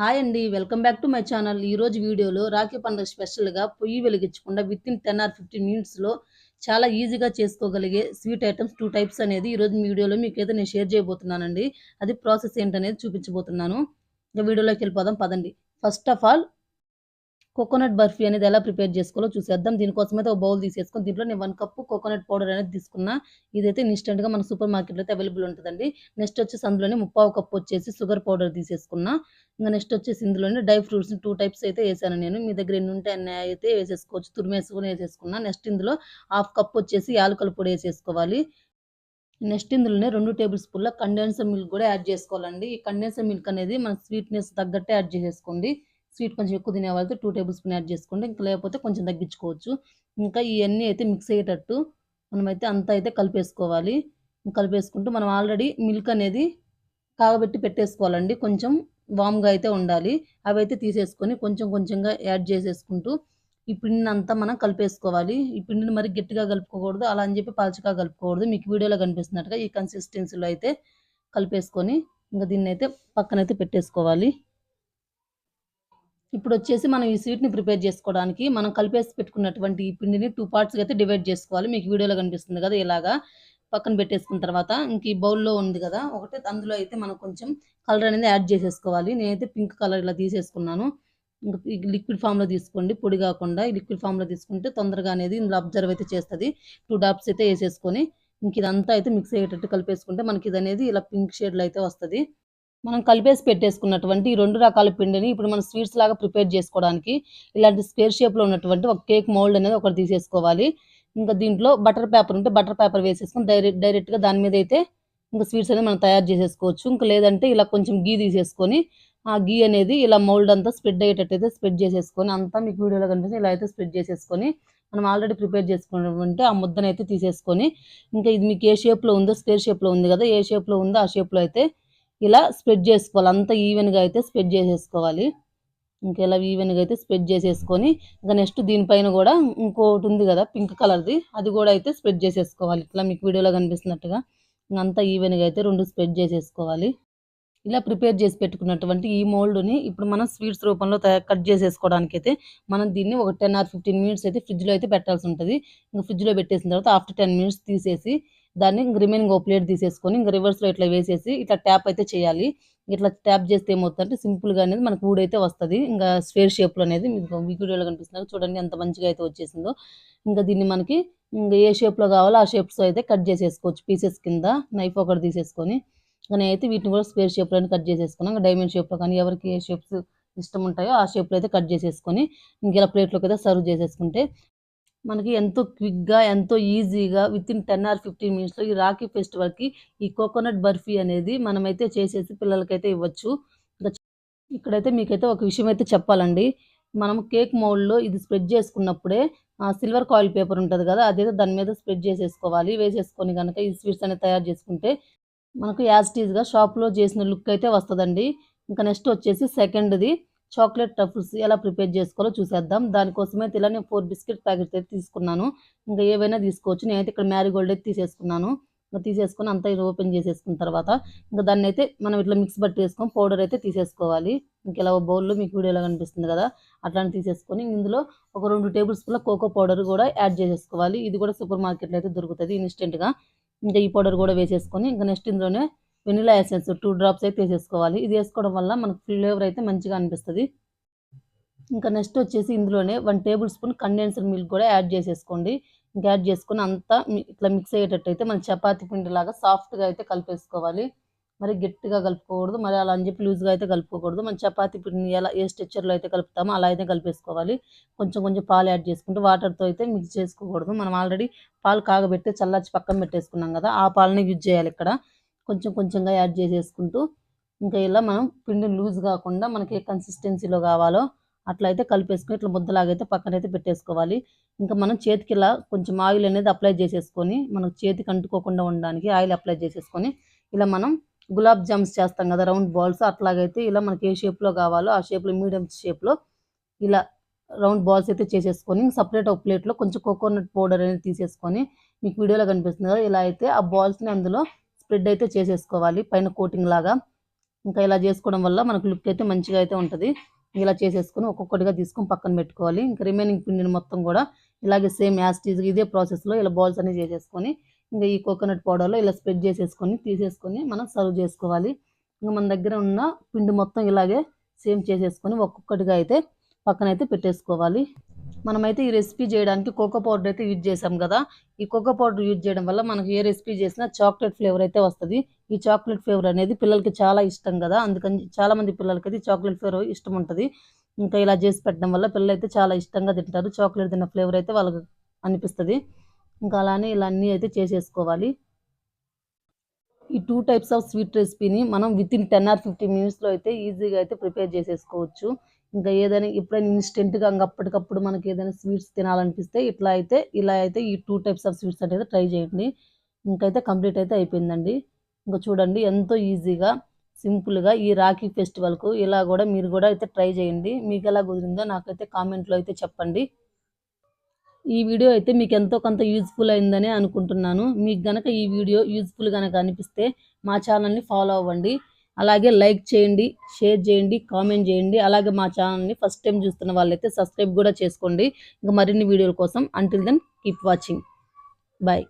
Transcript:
Hi అండి welcome back to my channel. ఈరోజు వీడియోలో రాఖీ పండుగ స్పెషల్గా పొయ్యి వెలిగించకుండా with in ten or fifteen మినిట్స్లో చాలా ఈజీగా చేసుకోగలిగే స్వీట్ ఐటమ్స్ టూ టైప్స్ అనేది ఈరోజు మీ వీడియోలో మీకు అయితే నేను షేర్ చేయబోతున్నానండి. అది ప్రాసెస్ ఏంటనేది చూపించబోతున్నాను. ఇంకా వీడియోలోకి వెళ్ళిపోదాం పదండి. First of all coconut barfi అనేది ఎలా ప్రిపేర్ చేసుకోవాలో చూసేద్దాం. దీనికోసం అయితే ఒక బౌల్ తీసేసుకొని దీంట్లో నేను వన్ కప్పు కోకోనట్ పౌడర్ అనేది తీసుకున్నా. ఇదైతే ఇన్స్టెంట్గా మన సూపర్ మార్కెట్లో అయితే అవైలబుల్ ఉంటుందండి. నెక్స్ట్ వచ్చేసి అందులోనే ముప్పావు కప్పు వచ్చేసి షుగర్ పౌడర్ తీసేసుకున్నా. ఇంకా నెక్స్ట్ వచ్చేసి ఇందులోనే డ్రై ఫ్రూట్స్ టూ టైప్స్ అయితే వేసాను నేను. మీ దగ్గర ఎన్ని ఉంటే అయితే వేసేసుకోవచ్చు. తురిమేసుకుని వేసేసుకున్నా. నెక్స్ట్ ఇందులో హాఫ్ కప్ వచ్చేసి యాలకుల పొడి వేసేసుకోవాలి. నెక్స్ట్ ఇందులోనే రెండు టేబుల్ స్పూన్ల కండెన్సర్ మిల్క్ కూడా యాడ్ చేసుకోవాలండి. ఈ కండెన్సర్ మిల్క్ అనేది మన స్వీట్నెస్ తగ్గట్టే యాడ్ చేసేసుకోండి. స్వీట్ కొంచెం ఎక్కువ తినేవాళ్ళతో టూ టేబుల్ స్పూన్ యాడ్ చేసుకోండి. ఇంకా లేకపోతే కొంచెం తగ్గించుకోవచ్చు. ఇంకా ఇవన్నీ అయితే మిక్స్ అయ్యేటట్టు మనమైతే అంతా అయితే కలిపేసుకోవాలి. కలిపేసుకుంటూ మనం ఆల్రెడీ మిల్క్ అనేది కాగబెట్టి పెట్టేసుకోవాలండి. కొంచెం వామ్గా అయితే ఉండాలి. అవి అయితే తీసేసుకొని కొంచెం కొంచెంగా యాడ్ చేసేసుకుంటూ ఈ పిండిని అంతా మనం కలిపేసుకోవాలి. ఈ పిండిని మరి గట్టిగా కలుపుకోకూడదు. అలా అని చెప్పి పాల్చగా కలుపుకోకూడదు. మీకు వీడియోలో కనిపిస్తున్నట్టుగా ఈ కన్సిస్టెన్సీలో అయితే కలిపేసుకొని ఇంకా దీన్ని అయితే పక్కనైతే పెట్టేసుకోవాలి. ఇప్పుడు వచ్చేసి మనం ఈ స్వీట్ని ప్రిపేర్ చేసుకోవడానికి మనం కలిపేసి పెట్టుకున్నటువంటి ఈ పిండిని టూ పార్ట్స్గా అయితే డివైడ్ చేసుకోవాలి. మీకు వీడియోలో కనిపిస్తుంది కదా ఇలాగా. పక్కన పెట్టేసుకున్న తర్వాత ఇంక ఈ బౌల్లో ఉంది కదా. ఒకటి అందులో అయితే మనం కొంచెం కలర్ అనేది యాడ్ చేసేసుకోవాలి. నేనైతే పింక్ కలర్ ఇలా తీసేసుకున్నాను. ఇంకా లిక్విడ్ ఫామ్లో తీసుకోండి. పొడి కాకుండా ఈ లిక్విడ్ ఫామ్లో తీసుకుంటే తొందరగా అనేది ఇందులో అబ్జర్వ్ అయితే చేస్తుంది. టూ డాప్స్ అయితే వేసేసుకొని ఇంక ఇదంతా అయితే మిక్స్ అయ్యేటట్టు కలిపేసుకుంటే మనకి ఇది అనేది ఇలా పింక్ షేడ్లో అయితే వస్తుంది. మనం కలిపేసి పెట్టేసుకున్నటువంటి ఈ రెండు రకాల పిండిని ఇప్పుడు మనం స్వీట్స్ లాగా ప్రిపేర్ చేసుకోవడానికి ఇలాంటి స్క్వేర్ షేప్లో ఉన్నటువంటి ఒక కేక్ మౌల్డ్ అనేది ఒకటి తీసేసుకోవాలి. ఇంకా దీంట్లో బటర్ పేపర్ ఉంటే బటర్ పేపర్ వేసేసుకొని డైరెక్ట్ డైరెక్ట్గా దాని మీద అయితే ఇంకా స్వీట్స్ అనేది మనం తయారు చేసేసుకోవచ్చు. ఇంకా లేదంటే ఇలా కొంచెం గీ తీసేసుకొని ఆ గీ అనేది ఇలా మౌల్డ్ అంతా స్ప్రెడ్ అయ్యేటట్టు అయితే స్ప్రెడ్ చేసేసుకొని అంతా మీకు వీడియోలో కనిపిస్తుంది ఇలా అయితే స్ప్రెడ్ చేసేసుకొని మనం ఆల్రెడీ ప్రిపేర్ చేసుకున్నటువంటి ఆ ముద్దను అయితే తీసేసుకొని ఇంకా ఇది మీకు ఏ షేప్లో ఉందో స్క్వేర్ షేప్లో ఉంది కదా ఏ షేప్లో ఉందో ఆ షేప్లో అయితే ఇలా స్ప్రెడ్ చేసుకోవాలి. అంత ఈవెన్గా అయితే స్ప్రెడ్ చేసేసుకోవాలి. ఇంకా ఇలా ఈవెన్గా అయితే స్ప్రెడ్ చేసేసుకొని ఇంకా నెక్స్ట్ దీనిపైన కూడా ఇంకోటి ఉంది కదా పింక్ కలర్ది అది కూడా అయితే స్ప్రెడ్ చేసేసుకోవాలి. ఇట్లా మీకు వీడియోలో కనిపిస్తున్నట్టుగా అంతా ఈవెన్గా అయితే రెండు స్ప్రెడ్ చేసేసుకోవాలి. ఇలా ప్రిపేర్ చేసి పెట్టుకున్నటువంటి ఈ మోల్డ్ని ఇప్పుడు మనం స్వీట్స్ రూపంలో తయారు కట్ చేసేసుకోవడానికి అయితే మనం దీన్ని ఒక టెన్ ఆర్ ఫిఫ్టీన్ మినిట్స్ అయితే ఫ్రిడ్జ్లో అయితే పెట్టాల్సి ఉంటుంది. ఇంకా ఫ్రిడ్జ్లో పెట్టేసిన తర్వాత ఆఫ్టర్ టెన్ మినిట్స్ తీసేసి దాన్ని రిమైనింగ్ ఒక ప్లేట్ తీసేసుకొని ఇంకా రివర్స్లో ఇట్లా వేసేసి ఇట్లా ట్యాప్ అయితే చేయాలి. ఇట్లా ట్యాప్ చేస్తే ఏమవుతుందంటే సింపుల్గా అనేది మనకు ఊడైతే వస్తుంది. ఇంకా స్క్వేర్ షేప్లో అనేది మీకు వీడియోలో కనిపిస్తుంది చూడండి ఎంత మంచిగా అయితే వచ్చేసిందో. ఇంకా దీన్ని మనకి ఇంకా ఏ షేప్లో కావాలో ఆ షేప్స్ అయితే కట్ చేసేసుకోవచ్చు. పీసెస్ కింద నైఫ్ ఒకటి తీసేసుకొని. నేనైతే వీటిని కూడా స్క్వేర్ షేప్లో కట్ చేసేసుకున్నాను ఇంకా డైమండ్ షేప్లో కానీ ఎవరికి ఏ షేప్స్ ఇష్టం ఉంటాయో ఆ షేప్లో అయితే కట్ చేసేసుకొని ఇంక ఇలా ప్లేట్లోకి అయితే సర్వ్ చేసేసుకుంటే మనకి ఎంతో క్విక్గా ఎంతో ఈజీగా with in ten or fifteen మినిట్స్లో ఈ రాఖీ ఫెస్టివల్కి ఈ కోకోనట్ బర్ఫీ అనేది మనమైతే చేసేసి పిల్లలకైతే ఇవ్వచ్చు. ఇక్కడైతే మీకైతే ఒక విషయం అయితే చెప్పాలండి. మనం కేక్ మౌల్డ్లో ఇది స్ప్రెడ్ చేసుకున్నప్పుడే సిల్వర్ కాయిల్ పేపర్ ఉంటుంది కదా అదైతే దాని మీద స్ప్రెడ్ చేసేసుకోవాలి. వేసేసుకొని కనుక ఈ స్వీట్స్ అనేది తయారు చేసుకుంటే మనకు యాజ్టీజ్గా షాప్లో చేసిన లుక్ అయితే వస్తుందండి. ఇంకా నెక్స్ట్ వచ్చేసి సెకండ్ది చాక్లెట్ టఫుల్స్ ఎలా ప్రిపేర్ చేసుకోవాలో చూసేద్దాం. దానికోసమే ఇలా నేను ఫోర్ బిస్కెట్ ప్యాకెట్స్ అయితే తీసుకున్నాను. ఇంకా ఏవైనా తీసుకోవచ్చు. నేనైతే ఇక్కడ మ్యారీగోల్డ్ అయితే తీసేసుకున్నాను. ఇంకా తీసేసుకొని అంతా ఇది ఓపెన్ చేసేసుకున్న తర్వాత ఇంకా దాన్ని అయితే మనం ఇట్లా మిక్స్ బట్టి వేసుకొని పౌడర్ అయితే తీసేసుకోవాలి. ఇంకా ఇలా బౌల్లో మీకు వీడియోలో కనిపిస్తుంది కదా. అట్లాంటి తీసేసుకొని ఇందులో ఒక రెండు టేబుల్ స్పూన్ల కోకో పౌడర్ కూడా యాడ్ చేసేసుకోవాలి. ఇది కూడా సూపర్ మార్కెట్లో అయితే దొరుకుతుంది ఇన్స్టెంట్గా. ఇంకా ఈ పౌడర్ కూడా వేసేసుకొని ఇంకా నెక్స్ట్ ఇందులోనే వెనిలా ఎసెన్స్ టూ డ్రాప్స్ అయితే వేసేసుకోవాలి. ఇది వేసుకోవడం వల్ల మనకు ఫ్లేవర్ అయితే మంచిగా అనిపిస్తుంది. ఇంకా నెక్స్ట్ వచ్చేసి ఇందులోనే one tablespoon condensed milk కూడా యాడ్ చేసేసుకోండి. ఇంకా యాడ్ చేసుకుని అంతా ఇట్లా మిక్స్ అయ్యేటట్టు అయితే మన చపాతి పిండి లాగా సాఫ్ట్గా అయితే కలిపేసుకోవాలి. మరి గట్టిగా కలుపుకోకూడదు. మరి అలా అని చెప్పి లూజ్గా అయితే కలుపుకోకూడదు. మన చపాతీ పిండిని ఎలా ఏ స్ట్రెచ్చర్లో అయితే కలుపుతామో అలా అయితే కలిపేసుకోవాలి. కొంచెం కొంచెం పాలు యాడ్ చేసుకుంటూ వాటర్తో అయితే మిక్స్ చేసుకోకూడదు. మనం ఆల్రెడీ పాలు కాగబెట్టి చల్లార్చి పక్కన పెట్టేసుకున్నాం కదా ఆ పాలని యూజ్ చేయాలి ఇక్కడ. కొంచెం కొంచెంగా యాడ్ చేసేసుకుంటూ ఇంకా ఇలా మనం పిండి లూజ్ కాకుండా మనకి ఏ కన్సిస్టెన్సీలో కావాలో అట్లా అయితే కలిపేసుకొని ఇట్లా ముద్దలాగైతే పక్కన అయితే పెట్టేసుకోవాలి. ఇంకా మనం చేతికి ఇలా కొంచెం ఆయిల్ అనేది అప్లై చేసేసుకొని మనకు చేతికి అంటుకోకుండా ఉండడానికి ఆయిల్ అప్లై చేసేసుకొని ఇలా మనం గులాబ్ జామ్స్ చేస్తాం కదా రౌండ్ బాల్స్ అట్లాగైతే ఇలా మనకి ఏ షేప్లో కావాలో ఆ షేప్లో మీడియం షేప్లో ఇలా రౌండ్ బాల్స్ అయితే చేసేసుకొని సపరేట్ ఒక ప్లేట్లో కొంచెం కోకోనట్ పౌడర్ అనేది తీసేసుకొని మీకు వీడియోలో కనిపిస్తుంది కదా ఇలా అయితే ఆ బాల్స్ని అందులో స్ప్రెడ్ అయితే చేసేసుకోవాలి పైన కోటింగ్ లాగా. ఇంకా ఇలా చేసుకోవడం వల్ల మనకు లుక్ అయితే మంచిగా అయితే ఉంటుంది. ఇలా చేసేసుకొని ఒక్కొక్కటిగా తీసుకొని పక్కన పెట్టుకోవాలి. ఇంకా రిమైనింగ్ పిండిని మొత్తం కూడా ఇలాగే సేమ్ యాస్టీజ్ ఇదే ప్రాసెస్లో ఇలా బాల్స్ అనేవి చేసేసుకొని ఇంకా ఈ కోకోనట్ పౌడర్లో ఇలా స్ప్రెడ్ చేసేసుకొని తీసేసుకొని మనం సర్వ్ చేసుకోవాలి. ఇంకా మన దగ్గర ఉన్న పిండి మొత్తం ఇలాగే సేమ్ చేసేసుకొని ఒక్కొక్కటిగా అయితే పక్కన అయితే పెట్టేసుకోవాలి. మనమైతే ఈ రెసిపీ చేయడానికి కోకో పౌడర్ అయితే యూజ్ చేసాం కదా. ఈ కోకో పౌడర్ యూజ్ చేయడం వల్ల మనకు ఏ రెసిపీ చేసినా చాక్లెట్ ఫ్లేవర్ అయితే వస్తుంది. ఈ చాక్లెట్ ఫ్లేవర్ అనేది పిల్లలకి చాలా ఇష్టం కదా. అందుకని చాలా మంది పిల్లలకి అయితే చాక్లెట్ ఫ్లేవర్ ఇష్టం ఉంటుంది. ఇంకా ఇలా చేసి పెట్టడం వల్ల పిల్లలు అయితే చాలా ఇష్టంగా తింటారు. చాక్లెట్ తిన్న ఫ్లేవర్ అయితే వాళ్ళకి అనిపిస్తుంది. ఇంకా అలానే ఇలా అన్నీ అయితే చేసేసుకోవాలి. ఈ టూ టైప్స్ ఆఫ్ స్వీట్ రెసిపీని మనం with in ten or fifteen మినిట్స్లో అయితే ఈజీగా అయితే ప్రిపేర్ చేసేసుకోవచ్చు. ఇంకా ఏదైనా ఎప్పుడైనా ఇన్స్టెంట్గా ఇంకా అప్పటికప్పుడు మనకి ఏదైనా స్వీట్స్ తినాలనిపిస్తే ఇట్లా అయితే ఇలా అయితే ఈ టూ టైప్స్ ఆఫ్ స్వీట్స్ అనేది ట్రై చేయండి. ఇంకైతే కంప్లీట్ అయితే అయిపోయిందండి. ఇంకా చూడండి ఎంతో ఈజీగా సింపుల్గా ఈ రాఖీ ఫెస్టివల్కు ఇలా కూడా మీరు కూడా అయితే ట్రై చేయండి. మీకు ఎలా కుదిరిందో నాకైతే కామెంట్లో అయితే చెప్పండి. ఈ వీడియో అయితే మీకు ఎంతో కొంత యూజ్ఫుల్ అయిందని అనుకుంటున్నాను. మీకు గనక ఈ వీడియో యూజ్ఫుల్ కనుక అనిపిస్తే మా ఛానల్ని ఫాలో అవ్వండి. అలాగే లైక్ చేయండి షేర్ చేయండి కామెంట్ చేయండి. అలాగే మా ఛానల్ని ఫస్ట్ టైం చూస్తున్న వాళ్ళైతే సబ్స్క్రైబ్ కూడా చేసుకోండి. ఇంకా మరిన్ని వీడియోల కోసం until then keep watching bye